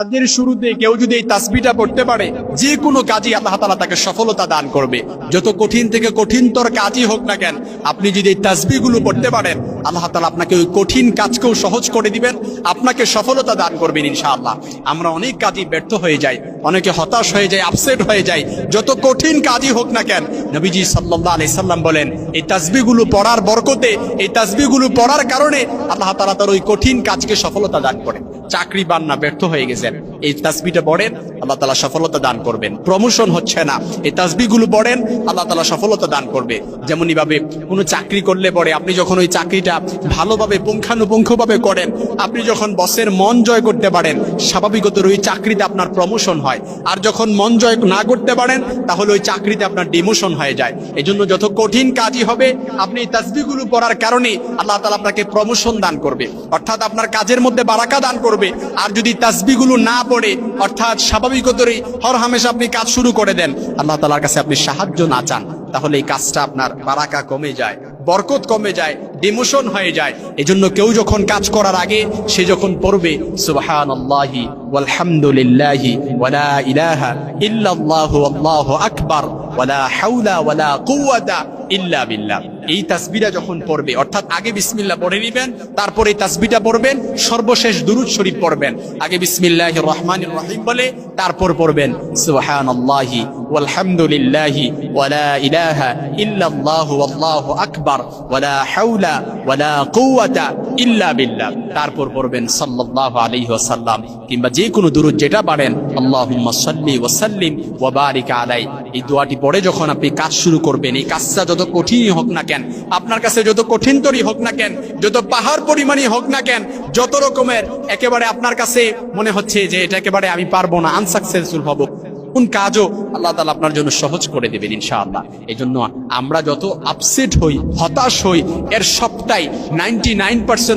কাজের শুরুতে কেউ যদি এই তাসবিটা পড়তে পারে, যে কোনো কাজই আল্লাহ তালা তাকে সফলতা দান করবে। যত কঠিন থেকে কঠিনতর কাজই হোক না কেন, আপনি যদি এই তাসবিগুলো পড়তে পারেন, আল্লাহ তালা আপনাকে ওই কঠিন কাজকেও সহজ করে দিবেন, আপনাকে সফলতা দান করবেন ইনশাআল্লাহ। আমরা অনেক কাজই ব্যর্থ হয়ে যাই, অনেকে হতাশ হয়ে যায় আপসেট হয়ে যায়। যত কঠিন কাজই হোক না কেন, নবীজি সাল্লাহ আলি সাল্লাম বলেন, এই তাসবিগুলো পড়ার বরকতে, এই তাসবিগুলো পড়ার কারণে আল্লাহ তালা তার ওই কঠিন কাজকে সফলতা দান করেন। চাকরি পান না ব্যর্থ হয়ে গেছেন। এই তাসবিটা পড়েন, আল্লাহ তালা সফলতা দান করবেন। প্রমোশন হচ্ছে না। এই তাসবিগুলো পড়েন, আল্লাহ তালা সফলতা দান করবে। যেমনই ভাবে কোনো চাকরি করলে পরে আপনি যখন ওই চাকরিটা ভালোভাবে পুঙ্খানুপুঙ্খভাবে করেন, আপনি যখন বসের মন জয় করতে পারেন স্বাভাবিকত ওই চাকরিতে আপনার প্রমোশন হয়। আর যখন মন জয় না করতে পারেন, তাহলে ওই চাকরিতে আপনার ডিমোশন হয়ে যায়। এই জন্য যত কঠিন কাজই হবে, আপনি এই তাসবিগুলো পড়ার কারণে আল্লাহ তালা আপনাকে প্রমোশন দান করবে। অর্থাৎ আপনার কাজের মধ্যে বারাকা দান করবে। আর যদি তাসবিগুলো না পড়ে, অর্থাৎ স্বাভাবিকতরই হর হামেশা আপনি কাজ শুরু করে দেন। আল্লাহ তালার কাছে আপনি সাহায্য না চান, তাহলে এই কাজটা আপনার বারাকা কমে যায়, বরকত কমে যায়, ডিমোশন হয়ে যায়। এজন্য কেউ যখন কাজ করার আগে, সে যখন পড়বে কুওয়াতা ইল্লা বিল্লাহ। এই তাসবিটা যখন পড়বে, অর্থাৎ আগে বিসমিল্লাহ পড়ে নেবেন, তারপরে এই তাসবিটা পড়বেন, সর্বশেষ দুরুদ শরীফ পড়বেন। আগে বিসমিল্লাহ রহমান রহিম বলে, তারপর পড়বেন, সুবহানাল্লাহি ওয়ালহামদুলিল্লাহি ওয়ালা ইলাহা ইল্লাল্লাহু আল্লাহু আকবার ওয়ালা হাওলা ওয়ালা কুওয়াতা ইল্লা তারপর পড়বেন কিংবা যে কোনো যেটা আল্লাহুম্মা সাল্লি আলাই। এই দোয়াটি পড়ে যখন আপনি কাজ শুরু করবেন, এই কাজটা যত কঠিনই হোক না কেন, আপনার কাছে যত কঠিনতরই হোক না কেন, যত পাহাড় পরিমাণই হোক না কেন, যত রকমের একেবারে আপনার কাছে মনে হচ্ছে যে এটা একেবারে আমি পারব না আনসাকসেসফুল হব। কোন কাজও আল্লাহ তালা আপনার জন্য সহজ করে দেবেন ইনশাআল্লাহ। এই জন্য আমরা যত আপসেট হই, হতাশ হই, এর সবটাই নাইনটি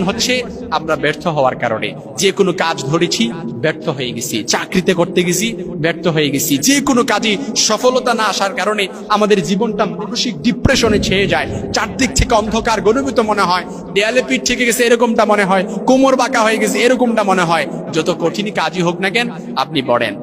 হচ্ছে আমরা ব্যর্থ হওয়ার কারণে। যে কোনো কাজ ধরেছি, ব্যর্থ হয়ে গেছি। চাকরিতে করতে গেছি, ব্যর্থ হয়ে গেছি। যে কোনো কাজে সফলতা না আসার কারণে আমাদের জীবনটা মানসিক ডিপ্রেশনে ছেয়ে যায়। চারদিক থেকে অন্ধকার গণবিত মনে হয়। দেয়ালে পিঠ থেকে গেছে এরকমটা মনে হয়। কোমর বাঁকা হয়ে গেছে এরকমটা মনে হয়। যত কঠিন কাজই হোক না কেন, আপনি পড়েন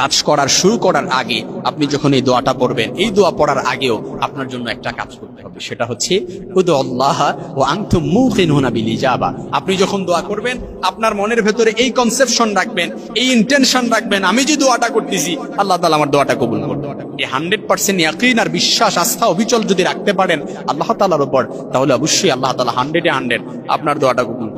কাজ করার, শুরু করার আগে আপনি যখন এই দোয়াটা পড়বেন, এই দোয়া পড়ার আগেও আপনার জন্য একটা কাজ করতে হবে। সেটা হচ্ছে ও আংথু মুখিনহুনা বিল ইজাবা আপনি যখন দোয়া করবেন, আপনার মনের ভেতরে এই কনসেপশন রাখবেন, এই ইন্টেনশন রাখবেন, আমি যে দোয়াটা করতেছি, আল্লাহ তালা আমার দোয়াটা কবুল করবে এই হান্ড্রেড পার্সেন্ট আর বিশ্বাস, আস্থা, অবিচল যদি রাখতে পারেন, আল্লাহ তালার উপর, তাহলে অবশ্যই আল্লাহ তাআলা হান্ড্রেডে হান্ড্রেড আপনার দোয়াটা কবুল